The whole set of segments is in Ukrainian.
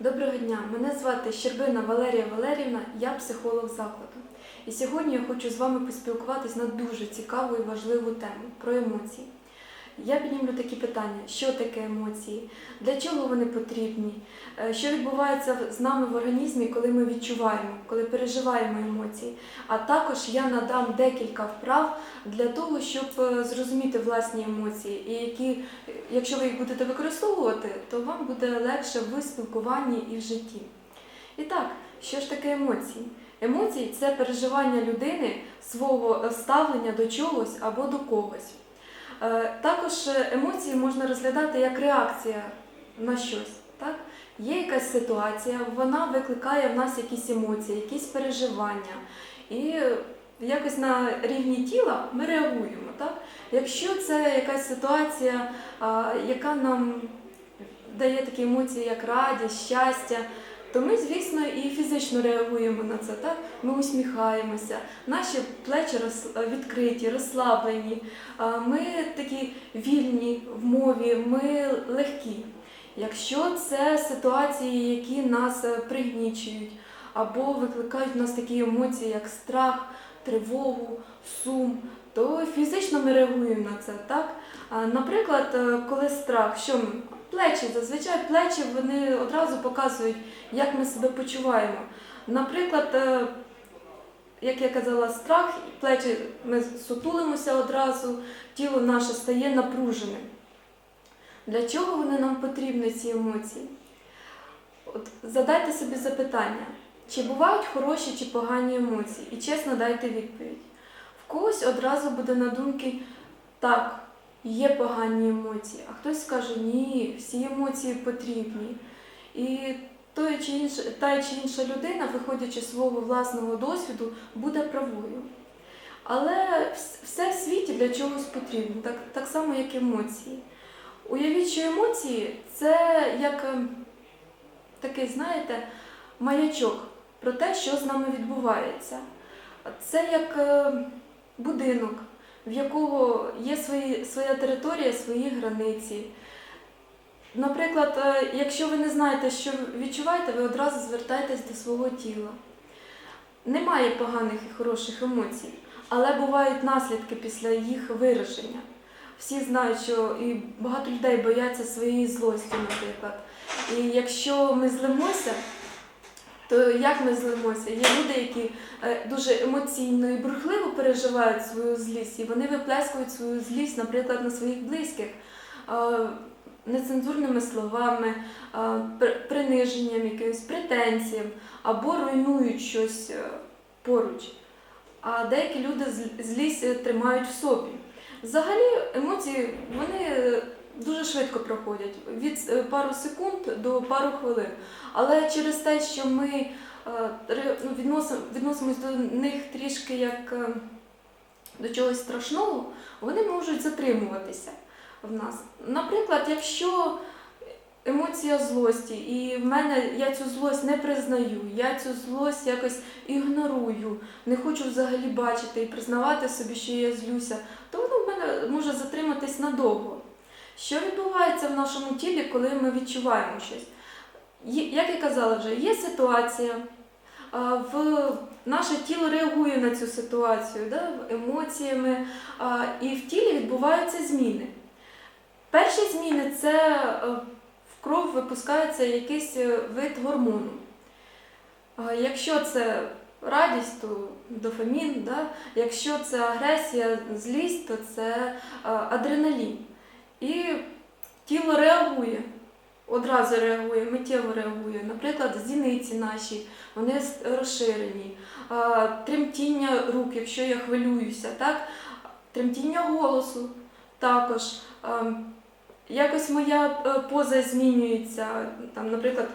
Доброго дня, мене звати Щербина Валерія Валерівна, я психолог закладу. І сьогодні я хочу з вами поспілкуватись на дуже цікаву і важливу тему про емоції. Я піднімлю такі питання: що таке емоції, для чого вони потрібні, е, що відбувається з нами в організмі, коли ми відчуваємо, коли переживаємо емоції. А також я надам декілька вправ для того, щоб е, зрозуміти власні емоції, і які, якщо ви їх будете використовувати, то вам буде легше в спілкуванні і в житті. І так, що ж таке емоції? Емоції це переживання людини свого е, ставлення до чогось або до когось. Е, Також е, емоції можна розглядати як реакція на щось. Так? Є якась ситуація, вона викликає в нас якісь емоції, якісь переживання. І якось на рівні тіла ми реагуємо. Так? Якщо це якась ситуація, яка нам дає такі емоції, як радість, щастя, то ми, звісно, і фізично реагуємо на це. Так? Ми усміхаємося, наші плечі відкриті, розслаблені, ми такі вільні в мові, ми легкі. Якщо це ситуації, які нас е, пригнічують, або викликають в нас такі емоції, як страх, тривогу, сум, то фізично ми реагуємо на це. Так? Наприклад, е, коли страх, що ми? Плечі, зазвичай плечі вони одразу показують, як ми себе почуваємо. Наприклад, е, як я казала, страх, плечі ми сутулимося одразу, тіло наше стає напруженим. Для чого вони нам потрібні, ці емоції? От задайте собі запитання, чи бувають хороші чи погані емоції? І чесно дайте відповідь. В когось одразу буде на думки так, є погані емоції, а хтось скаже ні, всі емоції потрібні. І той чи інша, та чи інша людина, виходячи з свого власного досвіду, буде правою. Але все в світі для чогось потрібно, так, так само, як емоції. Уявіть, що емоції це як ем, такий, знаєте, маячок про те, що з нами відбувається. Це як е, будинок, в якого є свої, своя територія, свої границі. Наприклад, е, якщо ви не знаєте, що відчуваєте, ви одразу звертаєтесь до свого тіла. Немає поганих і хороших емоцій, але бувають наслідки після їх вираження. Всі знають, що і багато людей бояться своєї злості, наприклад. І якщо ми злимося, то як ми злимося? Є люди, які е, дуже емоційно і бурхливо переживають свою злість, і вони виплескують свою злість, наприклад, на своїх близьких е, нецензурними словами, е, приниженням, якимось претензіям або руйнують щось поруч. А деякі люди зл- злість тримають в собі. Взагалі емоції вони дуже швидко проходять від е, пару секунд до пару хвилин. Але через те, що ми е, ну, відносимо, відносимось до них трішки як е, до чогось страшного, вони можуть затримуватися в нас. Наприклад, якщо емоція злості, і в мене я цю злость не признаю, я цю злость якось ігнорую, не хочу взагалі бачити і признавати собі, що я злюся, то воно в мене може затриматись надовго. Що відбувається в нашому тілі, коли ми відчуваємо щось? Як я казала вже, є ситуація, в наше тіло реагує на цю ситуацію да, емоціями, і в тілі відбуваються зміни. Перші зміни це е, в кров випускається якийсь е, вид гормону. Якщо це радість, то дофамін, да? якщо це агресія, злість, то це адреналін. І тіло реагує, одразу реагує, миттєво реагує. Наприклад, зіниці наші, вони розширені, тремтіння рук, якщо я хвилююся, так? тремтіння голосу також. Якось моя е, поза змінюється. Там, наприклад,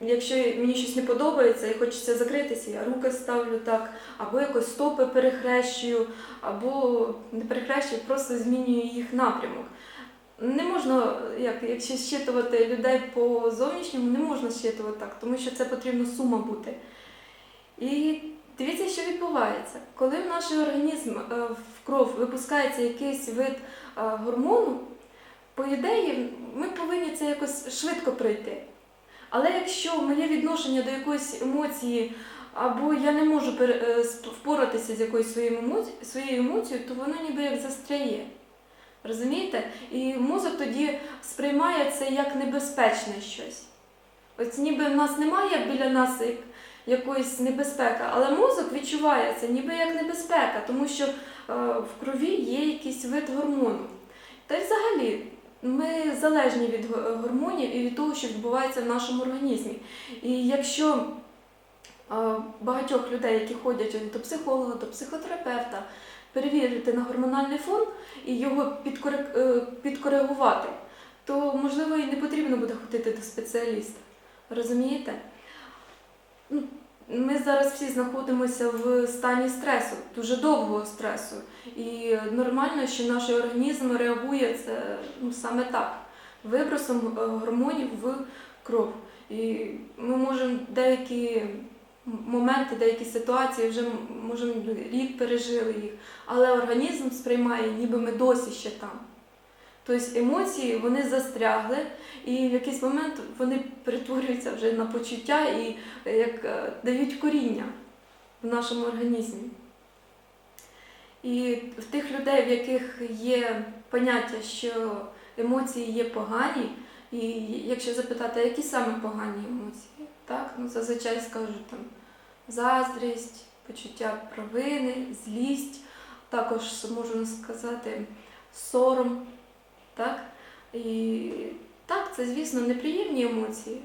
якщо мені щось не подобається і хочеться закритися, я руки ставлю так, або якось стопи перехрещую, або не перехрещую, просто змінюю їх напрямок. Не можна, як, якщо щитувати людей по зовнішньому, не можна щитувати так, тому що це потрібно сума бути. І дивіться, що відбувається. Коли в наш організм е, в кров випускається якийсь вид е, гормону, по ідеї, ми повинні це якось швидко пройти. Але якщо моє відношення до якоїсь емоції, або я не можу е, впоратися з якоюсь своєю емоцією, то воно ніби як застряє. Розумієте? І мозок тоді сприймає це як небезпечне щось. Ось ніби в нас немає біля нас як- якоїсь небезпеки, але мозок відчуває це ніби як небезпека, тому що е, в крові є якийсь вид гормону. Та й взагалі ми залежні від гормонів і від того, що відбувається в нашому організмі. І якщо е, багатьох людей, які ходять до психолога, до психотерапевта, перевірити на гормональний фон і його е, підкоригувати, то можливо і не потрібно буде ходити до спеціаліста. Розумієте? Ну, Ми зараз всі знаходимося в стані стресу, дуже довгого стресу. І нормально, що наш організм реагує це ну, саме так, вибросом е, гормонів в кров. І ми можемо деякі моменти, деякі ситуації вже м- можемо рік пережили їх, але організм сприймає, ніби ми досі ще там. Тобто емоції вони застрягли, і в якийсь момент вони перетворюються вже на почуття і е, як е, дають коріння в нашому організмі. І в тих людей, в яких є поняття, що емоції є погані, і якщо запитати, які саме погані емоції, так? Ну, зазвичай скажуть там заздрість, почуття провини, злість, також можна сказати сором. Так? І так, це, звісно, неприємні емоції,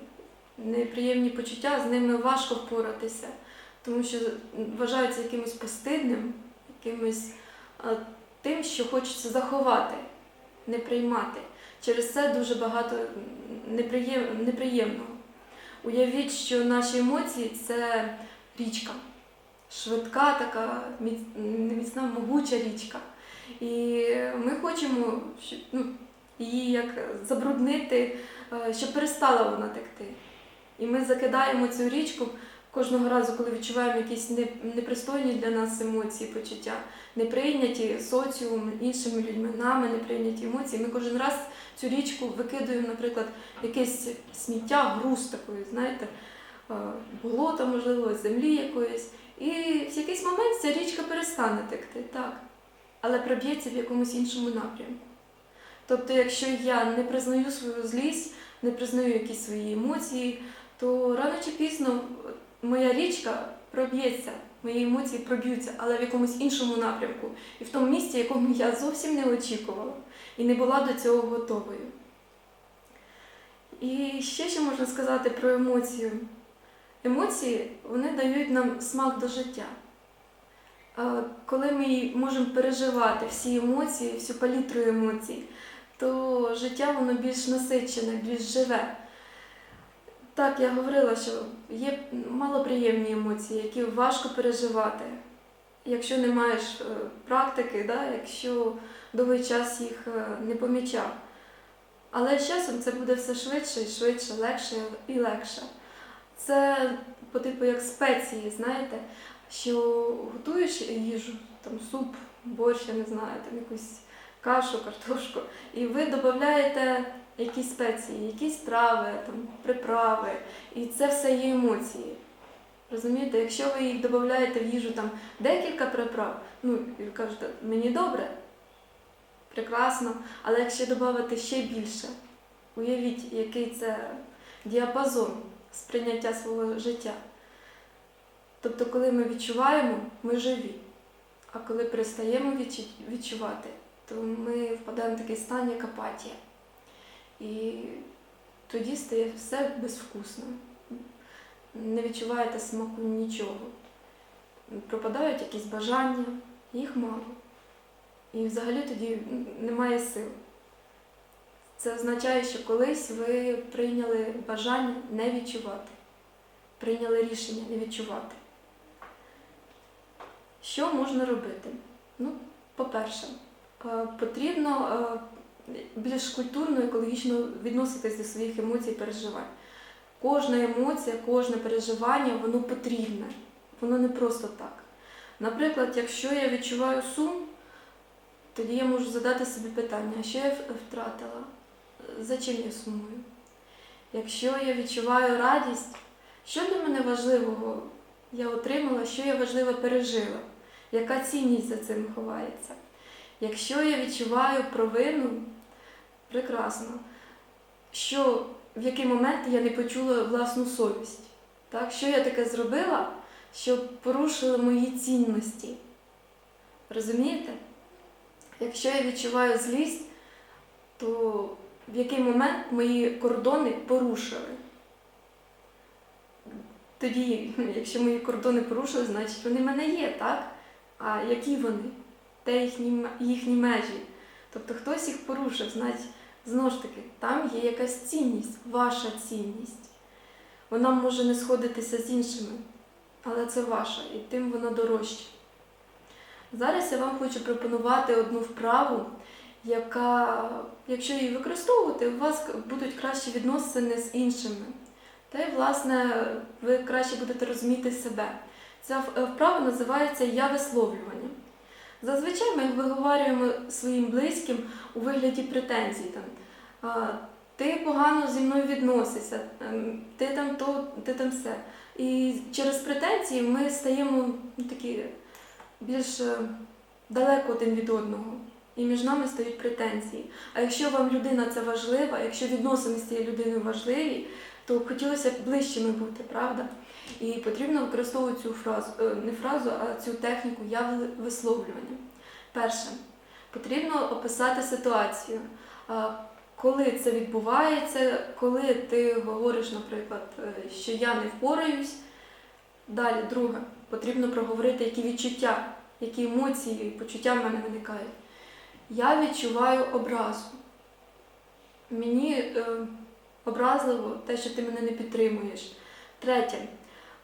неприємні почуття, з ними важко впоратися, тому що вважаються якимось постидним, якимось а, тим, що хочеться заховати, не приймати. Через це дуже багато неприєм- неприємного. Уявіть, що наші емоції це річка, швидка, така міц- міцна, могуча річка. І ми хочемо щоб, ну, її як забруднити, е, щоб перестала вона текти. І ми закидаємо цю річку кожного разу, коли відчуваємо якісь непристойні для нас емоції, почуття, неприйняті соціумом, іншими людьми, нами неприйняті емоції. Ми кожен раз цю річку викидуємо, наприклад, якесь сміття, груз такої, знаєте, болота, можливо, землі якоїсь. І в якийсь момент ця річка перестане текти, так але проб'ється в якомусь іншому напрямку. Тобто, якщо я не признаю свою злість, не признаю якісь свої емоції, то рано чи пізно моя річка проб'ється, мої емоції проб'ються, але в якомусь іншому напрямку, і в тому місці, якому я зовсім не очікувала і не була до цього готовою. І ще що можна сказати про емоцію. Емоції вони дають нам смак до життя. Коли ми можемо переживати всі емоції, всю палітру емоцій, то життя воно більш насичене, більш живе. Так, я говорила, що є малоприємні емоції, які важко переживати, якщо не маєш е, практики, да, якщо довгий час їх е, не помічав. Але з часом це буде все швидше і швидше, легше і легше. Це по типу як спеції, знаєте, що готуєш їжу, там суп, борщ, я не знаю, там якусь кашу, картошку, і ви додаєте якісь спеції, якісь трави, там, приправи, і це все є емоції. Розумієте, якщо ви їх додаєте в їжу там декілька приправ, ну і кажете, мені добре, прекрасно, але якщо додати ще більше, уявіть, який це діапазон сприйняття свого життя. Тобто, коли ми відчуваємо, ми живі. А коли перестаємо відчувати, то ми впадаємо в такий стан, як апатія. І тоді стає все безвкусно. Не відчуваєте смаку нічого. Пропадають якісь бажання, їх мало. І взагалі тоді немає сил. Це означає, що колись ви прийняли бажання не відчувати, прийняли рішення не відчувати. Що можна робити? Ну, по-перше, е, потрібно е, більш культурно, екологічно відноситись до своїх емоцій і переживань. Кожна емоція, кожне переживання, воно потрібне. Воно не просто так. Наприклад, якщо я відчуваю сум, тоді я можу задати собі питання, що я втратила? За чим я сумую? якщо я відчуваю радість, що для мене важливого я отримала, що я важливе пережила, яка цінність за цим ховається. Якщо я відчуваю провину, прекрасно, що в який момент я не почула власну совість. Так? Що я таке зробила, що порушили мої цінності? Розумієте? Якщо я відчуваю злість, то в який момент мої кордони порушили? Тоді, якщо мої кордони порушили, значить вони в мене є, так? А які вони? Де їхні, їхні межі? Тобто хтось їх порушив, значить, знову ж таки, там є якась цінність, ваша цінність. Вона може не сходитися з іншими, але це ваша, і тим вона дорожча. Зараз я вам хочу пропонувати одну вправу, яка, якщо її використовувати, у вас будуть кращі відносини з іншими. Та й, власне, ви краще будете розуміти себе. Ця вправа називається Я висловлювання. Зазвичай ми виговорюємо своїм близьким у вигляді претензій. Там, ти погано зі мною відносишся, ем, ти там то, ти там все. І через претензії ми стаємо такі більш е, далеко один від одного. І між нами стають претензії. А якщо вам людина це важлива, якщо відносини з цією людиною важливі, то хотілося б ближчими бути, правда? І потрібно використовувати цю фразу, е, не фразу, а цю техніку я висловлювання. Перше, потрібно описати ситуацію. Коли це відбувається, коли ти говориш, наприклад, е, що я не впораюсь. Далі, друге, потрібно проговорити, які відчуття, які емоції, почуття в мене виникають. Я відчуваю образу. Мені е, образливо те, що ти мене не підтримуєш. Третє,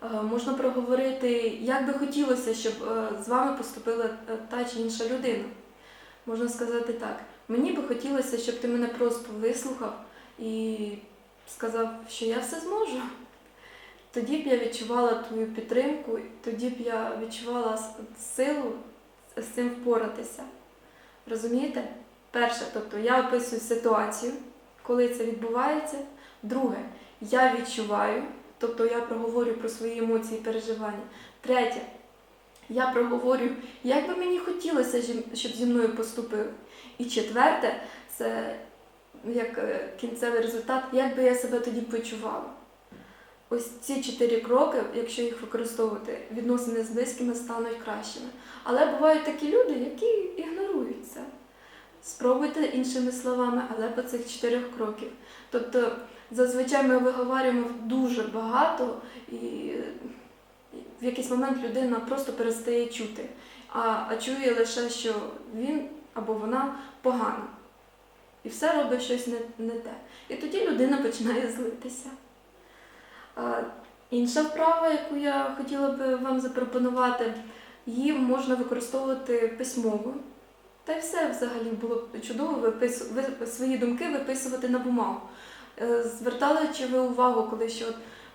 е, можна проговорити, як би хотілося, щоб е, з вами поступила е, та чи інша людина. Можна сказати так. Мені би хотілося, щоб ти мене просто вислухав і сказав, що я все зможу. Тоді б я відчувала твою підтримку, тоді б я відчувала силу з цим впоратися. Розумієте? Перше, тобто я описую ситуацію, коли це відбувається. Друге, я відчуваю, тобто я проговорю про свої емоції і переживання. Третє, я проговорю, як би мені хотілося, щоб зі мною поступили. І четверте, це як е, кінцевий результат, як би я себе тоді почувала. Ось ці чотири кроки, якщо їх використовувати, відносини з близькими стануть кращими. Але бувають такі люди, які ігнорують це. Спробуйте іншими словами, але по цих чотирьох кроків. Тобто, зазвичай ми виговорюємо дуже багато, і в якийсь момент людина просто перестає чути, а, а чує лише, що він або вона погана. І все робить щось не, не те. І тоді людина починає злитися. Інша вправа, яку я хотіла би вам запропонувати, її можна використовувати письмово. Та й все взагалі було б чудово свої думки виписувати на бумагу. Е, Звертали чи ви увагу, коли що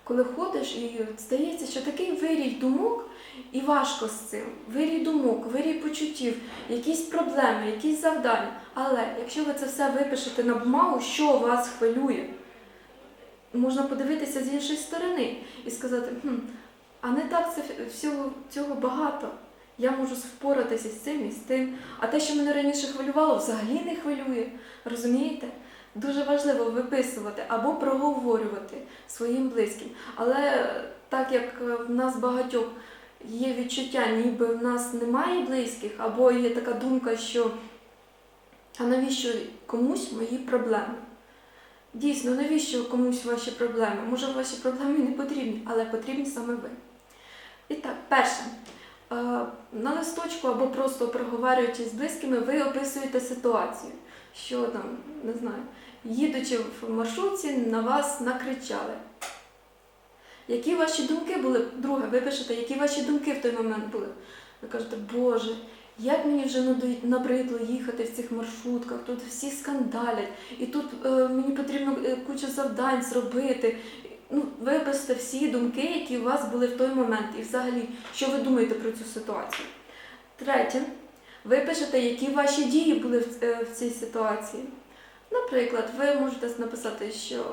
коли ходиш, і здається, що такий вирій думок, і важко з цим. Вирій думок, вирій почуттів, якісь проблеми, якісь завдання. Але якщо ви це все випишете на бумагу, що вас хвилює, можна подивитися з іншої сторони і сказати, хм, а не так це всього цього багато. Я можу впоратися з цим і з тим. А те, що мене раніше хвилювало, взагалі не хвилює. Розумієте? Дуже важливо виписувати або проговорювати своїм близьким. Але так як в нас багатьох є відчуття, ніби в нас немає близьких, або є така думка, що а навіщо комусь мої проблеми? Дійсно, навіщо комусь ваші проблеми? Може, ваші проблеми не потрібні, але потрібні саме ви. І так, перше. Е, На листочку або просто проговорюючи з близькими, ви описуєте ситуацію, що там, не знаю, їдучи в маршрутці, на вас накричали. Які ваші думки були? Друге, ви пишете, які ваші думки в той момент були? Ви кажете, Боже, як мені вже набридло їхати в цих маршрутках, тут всі скандалять, і тут е, мені потрібно е, кучу завдань зробити. Ну, виписати всі думки, які у вас були в той момент, і взагалі, що ви думаєте про цю ситуацію. Третє, ви пишете, які ваші дії були в, е, в цій ситуації. Наприклад, ви можете написати, що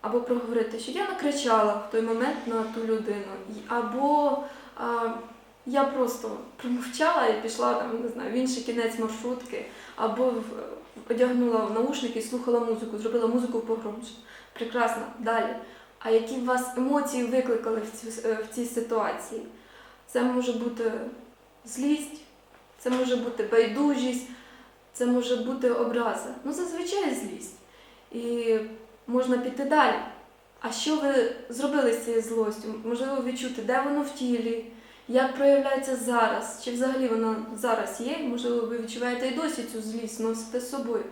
або проговорити, що я накричала в той момент на ту людину, або а, я просто промовчала і пішла там, не знаю, в інший кінець маршрутки, або в- одягнула наушники і слухала музику, зробила музику погромче. Прекрасно, далі. А які в вас емоції викликали в, цю, в цій ситуації? Це може бути злість, це може бути байдужість, це може бути образа. Ну, зазвичай злість. І можна піти далі. А що ви зробили з цією злостю? Можливо, відчути, де воно в тілі, як проявляється зараз, чи взагалі воно зараз є, можливо, ви відчуваєте і досі цю злість, носите з собою.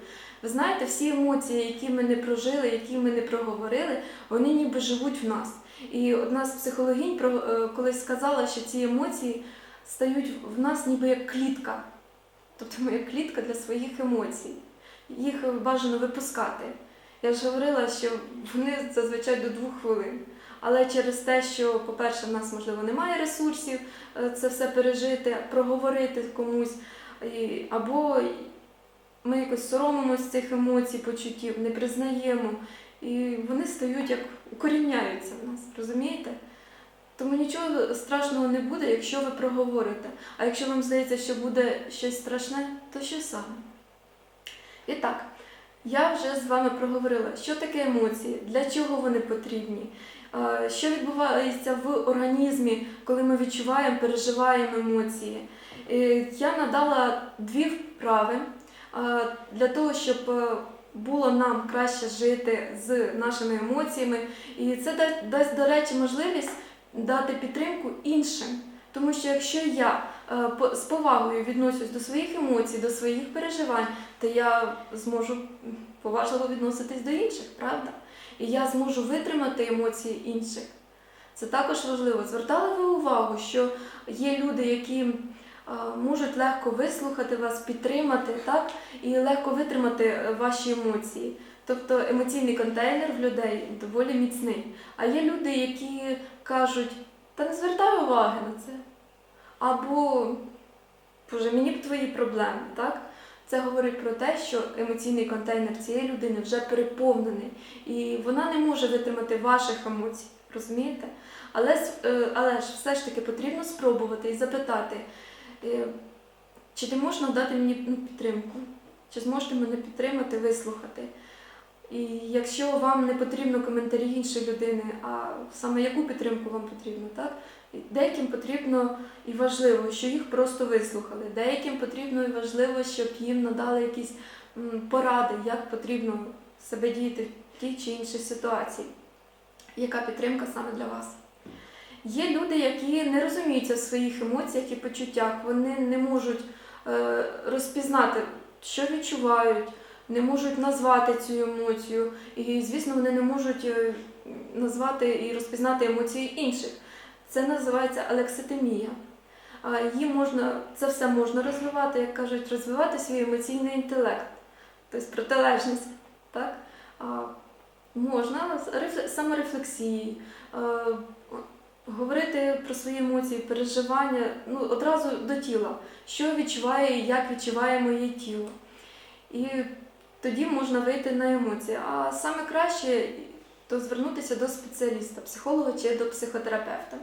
Ви знаєте, всі емоції, які ми не прожили, які ми не проговорили, вони ніби живуть в нас. І одна з психологінь е, колись сказала, що ці емоції стають в нас ніби як клітка. Тобто ми як клітка для своїх емоцій. Їх бажано випускати. Я ж говорила, що вони зазвичай до двох хвилин. Але через те, що, по-перше, в нас, можливо, немає ресурсів е, це все пережити, проговорити комусь, або ми якось соромимося цих емоцій, почуттів, не признаємо, і вони стають як укоріняються в нас, розумієте? Тому нічого страшного не буде, якщо ви проговорите. А якщо вам здається, що буде щось страшне, то що саме? І так, я вже з вами проговорила, що таке емоції, для чого вони потрібні, що відбувається в організмі, коли ми відчуваємо, переживаємо емоції. Я надала дві вправи для того, щоб е, було нам краще жити з нашими емоціями. І це дасть, до речі, можливість дати підтримку іншим. Тому що якщо я е, з повагою відношусь до своїх емоцій, до своїх переживань, то я зможу поважливо відноситись до інших, правда? І я зможу витримати емоції інших. Це також важливо. Звертали ви увагу, що є люди, які е, можуть легко вислухати вас, підтримати, так? І легко витримати е, ваші емоції. Тобто емоційний контейнер в людей доволі міцний. А є люди, які кажуть, та не звертай уваги на це. Або, Боже, мені б твої проблеми, так? Це говорить про те, що емоційний контейнер цієї людини вже переповнений, і вона не може витримати ваших емоцій, розумієте? Але, е, але ж все ж таки потрібно спробувати і запитати, е, чи ти можеш надати мені ну, підтримку, чи зможете мене підтримати, вислухати. І якщо вам не потрібно коментарі іншої людини, а саме яку підтримку вам потрібно, так? Деяким потрібно і важливо, що їх просто вислухали. Деяким потрібно і важливо, щоб їм надали якісь поради, як потрібно себе діяти в тій чи іншій ситуації. Яка підтримка саме для вас? Є люди, які не розуміються в своїх емоціях і почуттях, вони не можуть е, розпізнати, що відчувають, не можуть назвати цю емоцію, і, звісно, вони не можуть е, назвати і розпізнати емоції інших. Це називається алекситимія. Її можна, це все можна розвивати, як кажуть, розвивати свій емоційний інтелект, тобто протилежність. Так? Можна саморефлексії, говорити про свої емоції, переживання ну, одразу до тіла, що відчуває і як відчуває моє тіло. І тоді можна вийти на емоції. А саме краще то звернутися до спеціаліста, психолога чи до психотерапевта.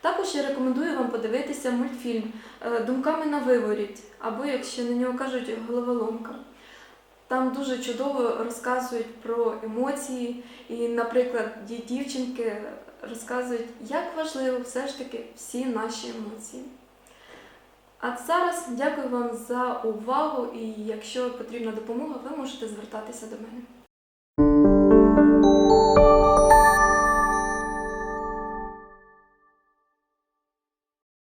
Також я рекомендую вам подивитися мультфільм е, Думками на виворіт, або, якщо на нього кажуть, головоломка. Там дуже чудово розказують про емоції, і, наприклад, дівчинки розказують, як важливо все ж таки всі наші емоції. А зараз дякую вам за увагу, і якщо потрібна допомога, ви можете звертатися до мене.